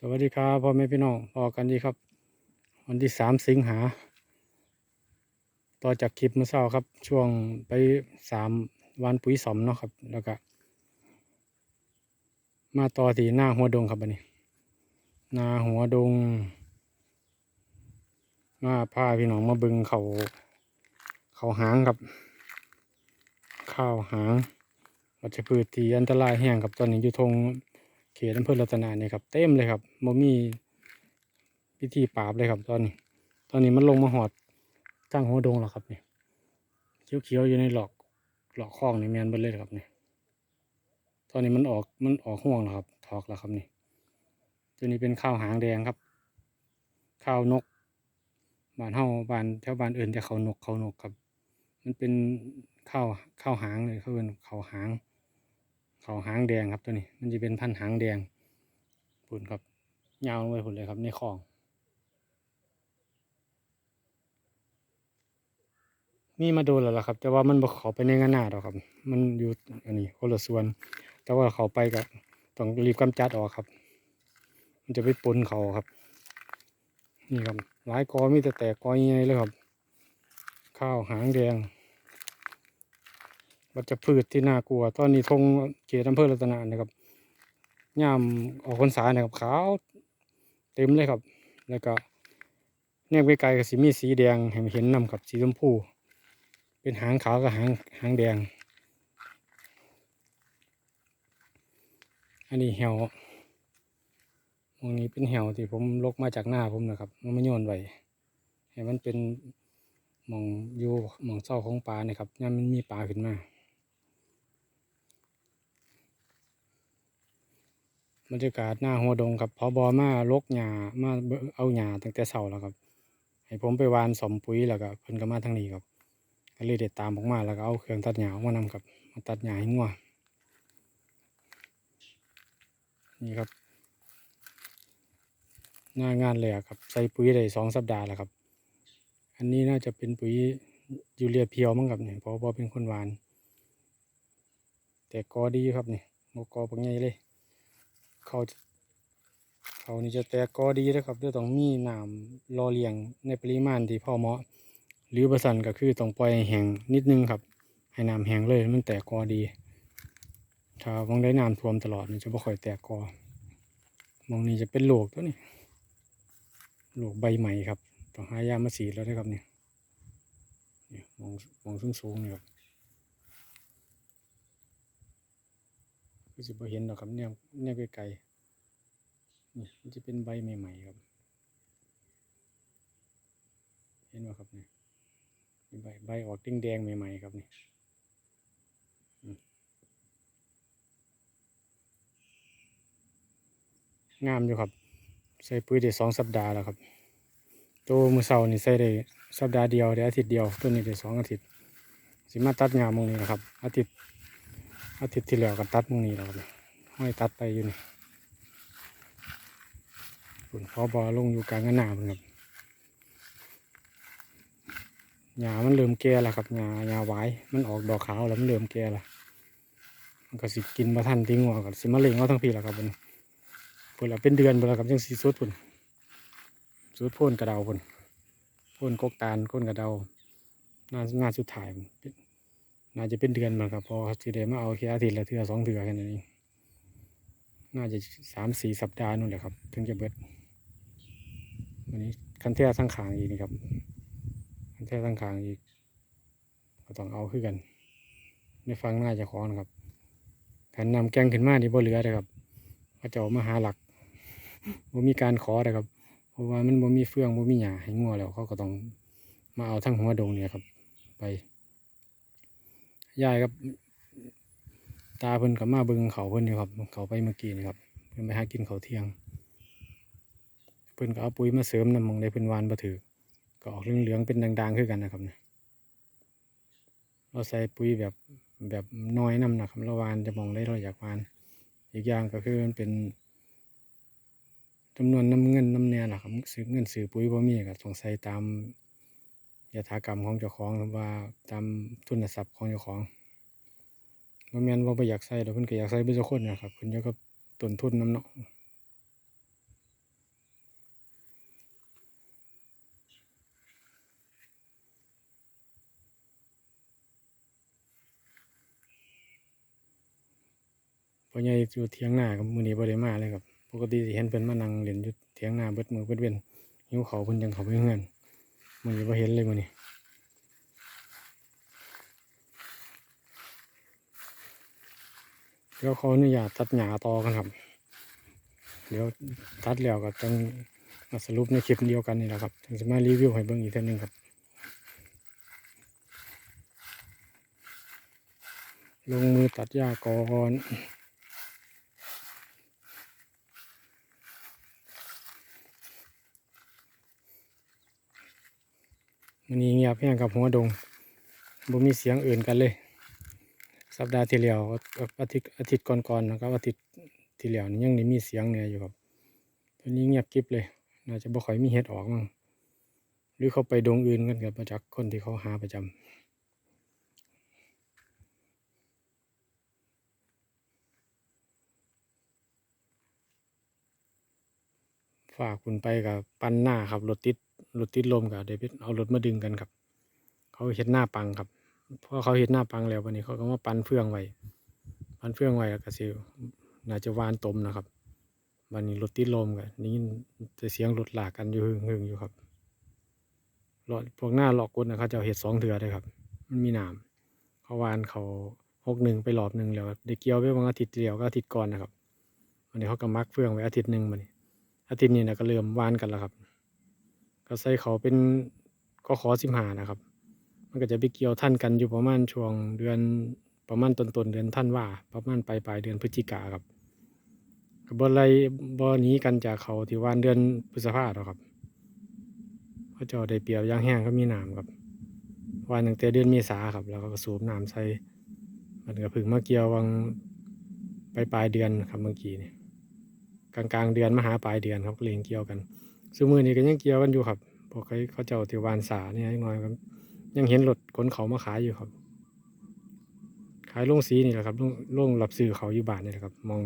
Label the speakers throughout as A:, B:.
A: สวัสดีครับพ่อแม่พี่น้องพอกันดีครับ วันที่สามสิงหา ต่อจากคลิปเมื่อเช้าครับ ช่วงไปสามวันปุ๋ยสมเนาะครับ แล้วก็ มาต่อที่หน้าหัวดงครับอันนี้ หน้าหัวดง มาพาพี่น้องมาบึงเขาเขาหางครับ ข้าวหางวัชพืชที่อันตรายแห้งครับตอนนี้อยู่ทง เขตอำเภอรัตนาเนี่ยครับเต็มเลยครับโมมีพิธีปราบเลยครับ ตอนนี้ ตอนนี้มันลงมาหอดตั้งหัวดงแล้วครับเนี่ยเขียวๆอยู่ในหลอกหลอกคลองนี่แมนเบิดเลยครับเนี่ยตอนนี้มันออกมันออกห่วงแล้วครับถอกแล้วครับนี่ตัวนี้เป็นข้าวหางแดงครับ ข้าวนกบานเฮาบานแถวบานอื่นจะเขานกเขานกครับ มันเป็นข้าวข้าวหางเลยเขาเป็นข้าวหาง ข้าหางแดงครับตัวนี้ มันจะเป็นพันธุ์หางแดงพุ่นครับยาวลงไปพุ่นเลยครับในคลองมีมาโดนแล้วล่ะครับ แต่ว่ามันบ่เขาไปในงานหน้าดอกครับ มันอยู่อันนี้คนละส่วน แต่ว่าเขาไปก็ต้องรีบกำจัดออกครับ มันจะไปปนเขาครับ นี่ครับ หลายกอมีแต่แตกกอใหญ่เลยครับ ข้าวหางแดง วัชพืชที่น่ากลัว ตอนนี้ทงเขตอำเภอรัตนานะครับย่ามออกพรรษาเนี่ยครับขาวเต็มเลยครับ แล้วก็เนี่ยไกลๆก็สีมีสีแดงเห็นเห็นนำกับสีชมพูเป็นหางขาวกับหางหางแดง อันนี้เหวตรงนี้เป็นเหวที่ผมลกมาจากหน้าผมนะครับมันไม่โยนไว้ให้มันเป็นมองอยู่มองเศร้าของปลาเนี่ยครับย่ามมันมีปลาขึ้นมา บรรยากาศหน้าหัวดงครับพอบอมาลกหญ้ามาเอาหญ้าตั้งแต่เช้าแล้วครับ ให้ผมไปวานสมปุ๋ยแล้วก็เพิ่นก็มาทางนี้ครับก็เลยเด็ดตามออกมาแล้วก็เอาเครื่องตัดหญ้าออกมานำครับมาตัดหญ้าให้งัวนี่ครับ หน้างานเลยครับ ใส่ปุ๋ยได้สองสัปดาห์แล้วครับ อันนี้น่าจะเป็นปุ๋ยยูเรียเพียวมั้งครับเนี่ยเพราะว่าเป็นคนหวาน แต่กอดีครับเนี่ยกอปังใหญ่เลย เขาเขานี่จะแตกกอดีนะครับดี๋ยต้องมีน้ำรอเลี้ยงในปริมาณที่พอเหมาะ หรือประสันก็คือต้องปล่อยแห้งนิดนึงครับ ให้น้ำแห้งเลยมันแตกกอดี ถ้ามองได้น้ำท่วมตลอดมันจะไม่ค่อยแตกกอมองนี้จะเป็นโรคตัวนี้โรคใบใหม่ครับต้องหายามาฉีแล้วนะครับเนี่ยมองมองสูงสูงๆนี่ครับ ก็จะพอเห็นหรอกครับเนี่ยเนี่ยไกลๆนี่มันจะเป็นใบใหม่ๆครับ เห็นไหมครับเนี่ยใบใบออกแดงๆใหม่ๆครับนี่งามอยู่ครับ ใส่ปุ๋ยได้สองสัปดาห์แล้วครับ ตัวมือเสานี่ใส่ได้สัปดาห์เดียวได้อาทิตย์เดียว ตัวนี้ได้สองอาทิตย์ สิมาตัดหญ้ามึงนี้นะครับ อาทิตย์ อาทิตย์ที่แล้วก็ตัดมึงนี้แล้วครับห้อยตัดไปอยู่นี่ฝุ่นพอบอลงอยู่กลางหน้าเพิ่นครับหญ้ามันเริ่มแก่แล้วครับหญ้าหญ้าหวายมันออกดอกขาวแล้วมันเริ่มแก่แล้วมันก็สิกินมาทันทิ้งหัวก็สิมาเล็งเอาทั้งพี่แล้วครับมันพุ่นละเป็นเดือนพุ่นละครับจังสีสุดพุ่นสุดพ่นกระเดาพุ่นพ่นกกตาลพ่นกระเดาหน้าหน้าสุดท้าย น่าจะเป็นเดือนมันครับพอสิได้มาเอาแค่อาทิตย์ละเทือสองเทือแค่นั้นเองน่าจะสามสี่สัปดาห์นู่นแหละครับถึงจะเบิดวันนี้คันเทียทั้งขางอีกนี่ครับคันเทียทั้งขางอีกก็ต้องเอาขึ้นกันในฟังน้าจะขอนครับการนำแกงขึ้นมานี่บ่เหลือเลยครับพระเจ้ามาหาหลักบ่มีการขอเลยครับ เพราะว่ามันบ่มีเฟืองบ่มีหญ้าให้งัวแล้วเขาก็ต้องมาเอาทั้งหัวดงเนี่ยครับ ไป ยายครับ ตาเพิ่นกับมาเบิงเขาเพิ่นอยู่ครับ เขาไปเมื่อกี้นี่ครับ เพิ่นไปหากินเขาเที่ยง เพิ่นก็เอาปุ๋ยมาเสริมน้ำมองได้เพิ่นวานบ่ถือก็ออกเหลืองๆเป็นด่างๆคือกันนะครับเนี่ยเราใส่ปุ๋ยแบบแบบน้อยน้ำนะครับเราวานจะมองได้เราอยากวาน อีกอย่างก็คือมันเป็นจำนวนน้ำเงินน้ำเนี่ยนะครับซื้อเงินซื้อปุ๋ยบ่มีก็ต้องใส่ตาม ยถากรรมของเจ้าของหรือว่าตามทุนทรัพย์ของเจ้าของบ่แม่นว่าบ่อยากใส่แล้วเพิ่นก็อยากใส่ไบิดทุกคนนะครับเพิ่นก็ต้นทุนน้ำเนาะพ่อใหญ่อยู่เทียงหน้ากับมื้อนี้บ่ได้มาเลยครับ ปกติเห็นเป็นมานั่งเหรียญอยู่เทียงหน้าเบิดมือเบิดเว้นหิ้วข้าวเพิ่นจังเข้าไปเฮือน มื้อนี้บ่เห็นเลยมื้อนี้เดี๋ยวขออนุญาตตัดหญ้าต่อกันครับ เดี๋ยวตัดแล้วก็ต้องมาสรุปในคลิปเดียวกันนี่แหละครับถึงจะมารีวิวให้เบิ่งอีกเท่านึงครับ ลงมือตัดหญ้าก่อน มันนี้เงียบแห้งกับหัวดงบ่มีเสียงอื่นกันเลย สัปดาห์ที่แล้วอาทิตย์อาทิตย์ก่อนๆนะครับอาทิตย์ที่แล้วนี่ยังได้มีเสียงเนี่ยอยู่ครับตอนนี้เงียบกริบเลยน่าจะบ่ค่อยมีเห็ดออกมั้งหรือเขาไปดงอื่นกันกับมาจากคนที่เขาหาประจำ ฝากคุณไปกับปั้นหน้าครับรถติดรถติดลมกับเดวิดเอารถมาดึงกันครับ เขาเห็ดหน้าปังครับเพราะเขาเห็ดหน้าปังแล้ววันนี้เขาก็มาปั้นเฟืองไว้ปั้นเฟืองไว้แล้วก็สิน่าจะวานตมนะครับวันนี้รถติดลมกันนี่จะเสียงรถหลากกันอยู่หึงหึงอยู่ครับรถพวกหน้าหลอกกุนนะเขาจะเห็ดสองเถื่อเลยครับ มันมีหนามเขาวานเขาหกหนึ่งไปรอบหนึ่งแล้วได้เกี่ยวไปบางอาทิตย์เดียวก็อาทิตย์ก่อนนะครับวันนี้เขาก็มักเฟืองไว้อาทิตย์หนึ่งมัน อาทิตย์นี้นะก็เริ่มวานกันแล้วครับ ก็ใส่เขาเป็นก็ขอสิบหานะครับ มันก็จะไปเกี่ยวท่านกันอยู่ประมาณช่วงเดือนประมาณต้นๆเดือนท่านว่า ประมาณปลายปลายเดือนพฤศจิกาครับก็บ่ไรบ่หนี้กันจากเขาที่วานเดือนพฤษภาหรอกครับเพราะเจ้าได้เปรียบย่างแห้งก็มีน้ำครับวานตั้งแต่เดือนเมษาครับ แล้วก็สูบน้ำใส่มันก็พึ่งมาเกี่ยววังปลายปลายเดือนครับเมื่อกี้เนี่ย กลางกลางเดือนมาหาปลายเดือนครับเลี้ยงเกี่ยวกันซึ่งมือนี้ก็ยังเกี่ยวกันอยู่ครับพวกเขาเขาเจ้าที่วานสาเนี่ยน้อยครับยังเห็นรถขนเขามาขายอยู่ครับ ขายโรงสีนี่แหละครับโรงโรงรับซื้อเขาอยู่บ้านนี่แหละครับ มอง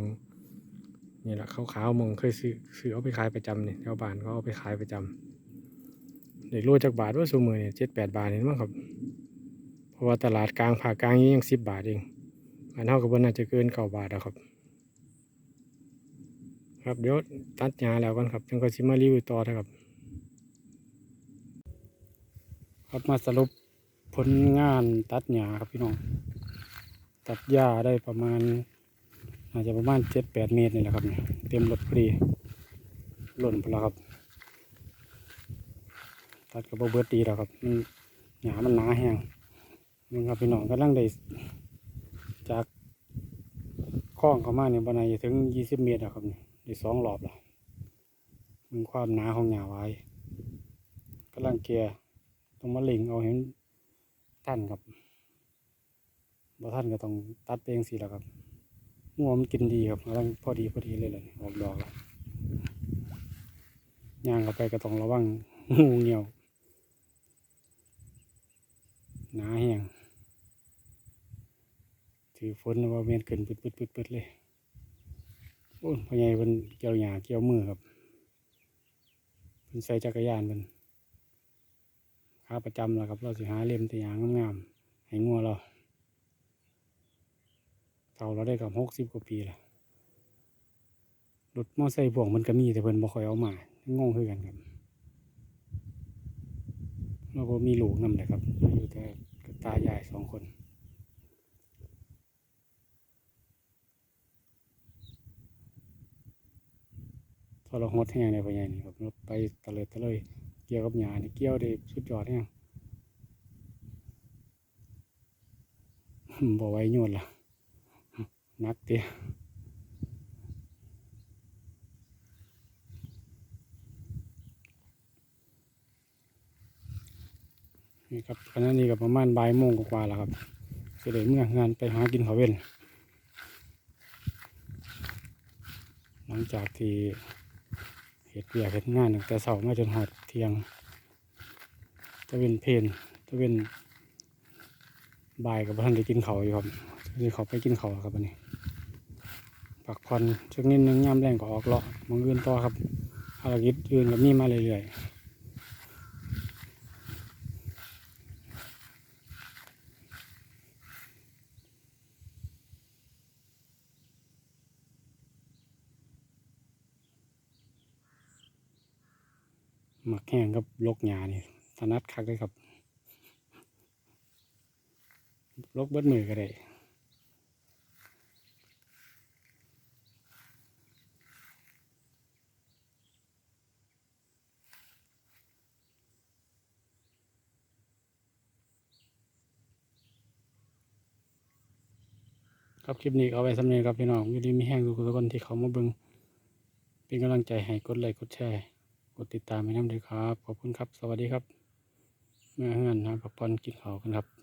A: นี่แหละขาวๆมองเคยซื้อซื้อเอาไปขายประจำเนี่ยแถวบ้านเขาเอาไปขายประจำเด็กโลจากบาทว่าสูมือเนี่ยเจ็ดแปดบาทนี่มั้งครับ เพราะว่าตลาดกลางภาคกลางนี่ยังสิบบาทเองอันเท่ากับว่าน่าจะเกินเก้าบาทแล้วครับ ครับเดี๋ยวตัดหญ้าแล้วกันครับจังก็สิมารีวิวต่อนะครับ ครับมาสรุปผลงานตัดหญ้าครับพี่น้อง ตัดหญ้าได้ประมาณอาจจะประมาณเจ็ดแปดเมตรนี่แหละครับเนี่ยเต็มรถพอดีหล่นไปแล้วครับ ตัดกับเบิดดีแล้วครับมันหญ้ามันหนาแห้งนี่ครับพี่น้องกำลังได้จากคลองเข้ามาเนี่ยบานายถึงยี่สิบเมตรแล้วครับเนี่ย ได้สองรอบล้วมีความหนาของหญ้าไว้กำลังเกียร์ต้องมาเล็งเอาเห็นท่านครับบ่ท่านก็ต้องตัดเองสิแล้วครับงัวมันกินดีครับกำลังพอดีพอดีเลยเลยออกดอกแล้วย่างเข้าไปก็ต้องระวังงูเหี่ยวหนาแห้งถือฝนว่าเม็นขึ้นปึดปึ๊ดปึ๊ดปึ๊ดเลย โอ้ยพ่อใหญ่เพิ่นเกี่ยวหญ้าเกี่ยวมือครับเพิ่นใส่จักรยานเพิ่นขาประจำแล้วครับ เราสิหาเล่มแต่หญ้างามๆให้งัวเราเท่าเราได้กับหกสิบกว่าปีและรถมอไซค์พ่วงมันก็มีแต่เพิ่นบ่ค่อยเอามางงคือกันครับเราก็มีลูกนำเลยครับอยู่แต่ตายายสองคน ทราหดแห้งเลยพ่อใหญ่นี่ครับไปตะเลยตะเลยเกี่ยวกับหญ้านี่เกี่ยวได้สุดยอดแห้งบ่ไวโยนละนักเตี้ยนี่ครับขณะนี้ก็ประมาณบ่ายโมงกว่าแล้วครับจะได้เมื่องานไปหากินขาเว้นหลังจากที่ เห็ดเบียกเห็ดงานตั้งแต่เสามาจนหอดเทียงตะเวนเพลนตะเวนบายกับท่านได้กินเขาอยู่ครับนี่เขาไปกินเขาครับวันนี้ปักผ่อนช่วงนี้นึงย่ำแรงก็ออกเลาะมองอื่นต่อครับภารกิจอื่นกับนี่มาเรื่อย หมักแห้งกับลกหญ้านี่ถนัดคักเลยครับ ลกเบิดมือก็ได้ครับคลิปนี้ก็เอาไว้สำเนียงครับพี่น้องอยู่ดีมีแห้งทุกคนที่เขามาเบิงเป็นกำลังใจให้กดไลค์กดแชร์ กดติดตามให้น้ำด้วยครับ ขอบคุณครับ สวัสดีครับ เมื่อเฮือนนะพักผ่อนกินข้าวกันครับ